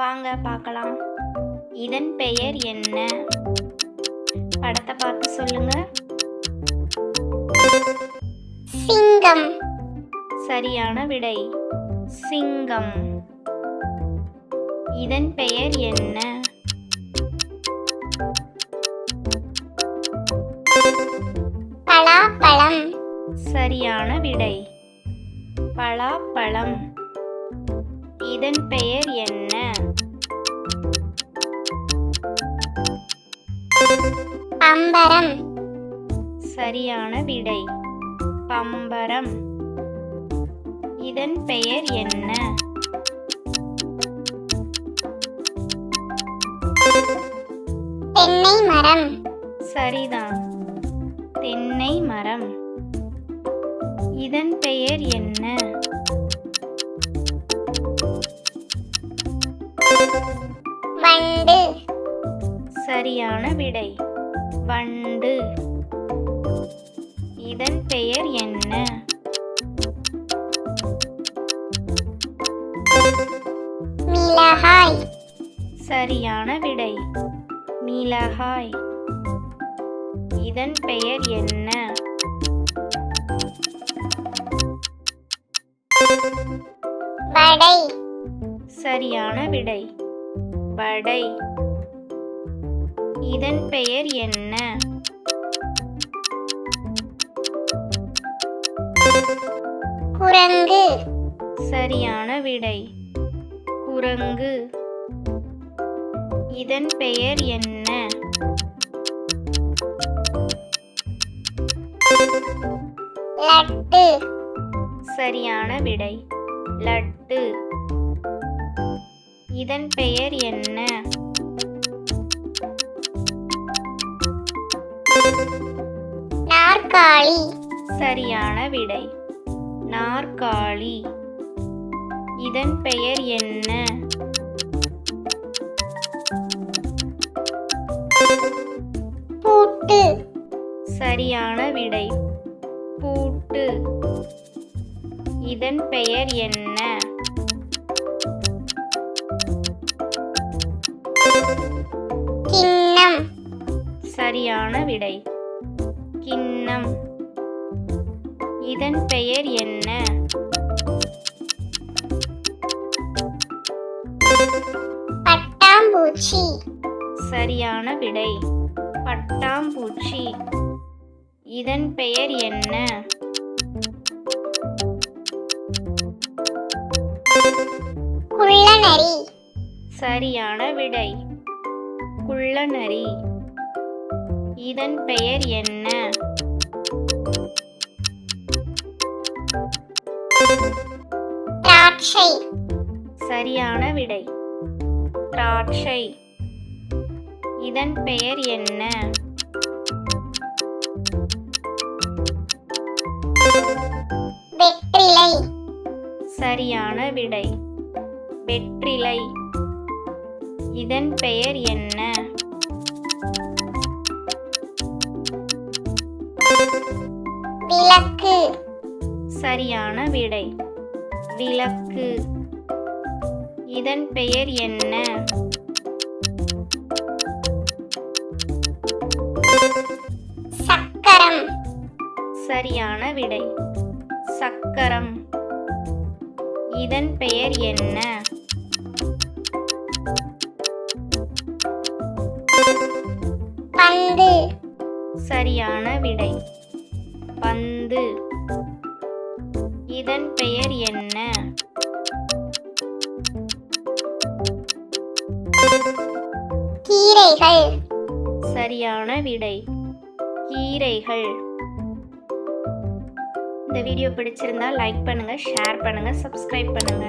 வாங்க பார்க்கலாம். இதன் பெயர் என்ன? படத்தை பார்த்து சொல்லுங்க. சிங்கம். சரியான விடை. சிங்கம். இதன் பெயர் என்ன? பலாப்பழம். சரியான விடை. பலாப்பழம். இதன் பெயர் என்ன? பம்பரம். சரியான விடை. பம்பரம். இதன் பெயர் என்ன? தென்னை மரம். சரிதான். தென்னை மரம். இதன் பெயர் என்ன? வண்டு. சரியான விடை. வண்டு இதன் பெயர் என்ன? மிளகாய். சரியான விடை. மிளகாய். இதன் பெயர் என்ன? வடை. சரியான விடை. வடை. இதன் பெயர் என்ன? குரங்கு. சரியான விடை. குரங்கு. இதன் பெயர் என்ன? லட்டு. சரியான விடை. லட்டு. இதன் பெயர் என்ன? நாற்காலி. சரியான விடை. நாற்காலி. இதன் பெயர் என்ன? பூட்டு. சரியான விடை. பூட்டு. இதன் பெயர் என்ன? கிண்ணம் சரியான விடை. கிண்ணம். இதன் பெயர் என்ன? பட்டாம்பூச்சி. சரியான விடை. பட்டாம்பூச்சி. இதன் பெயர் என்ன? குள்ளநரி. சரியான விடை. குள்ளநரி. இதன் பெயர் என்ன? திராட்சை. சரியான விடை. திராட்சை. இதன் பெயர் என்ன? வெற்றிலை. சரியான விடை. வெற்றிலை. இதன் பெயர் என்ன? விளக்கு. சரியான விடை. விளக்கு. இதன் பெயர் என்ன? சக்கரம். சரியான விடை. சக்கரம். இதன் பெயர் என்ன? பந்து. சரியான விடை. பந்து இதன் பெயர் என்ன? கீரைகள். சரியான விடை. கீரைகள். இந்த வீடியோ பிடிச்சிருந்தா லைக் பண்ணுங்க ஷேர் பண்ணுங்க சப்ஸ்கிரைப் பண்ணுங்க.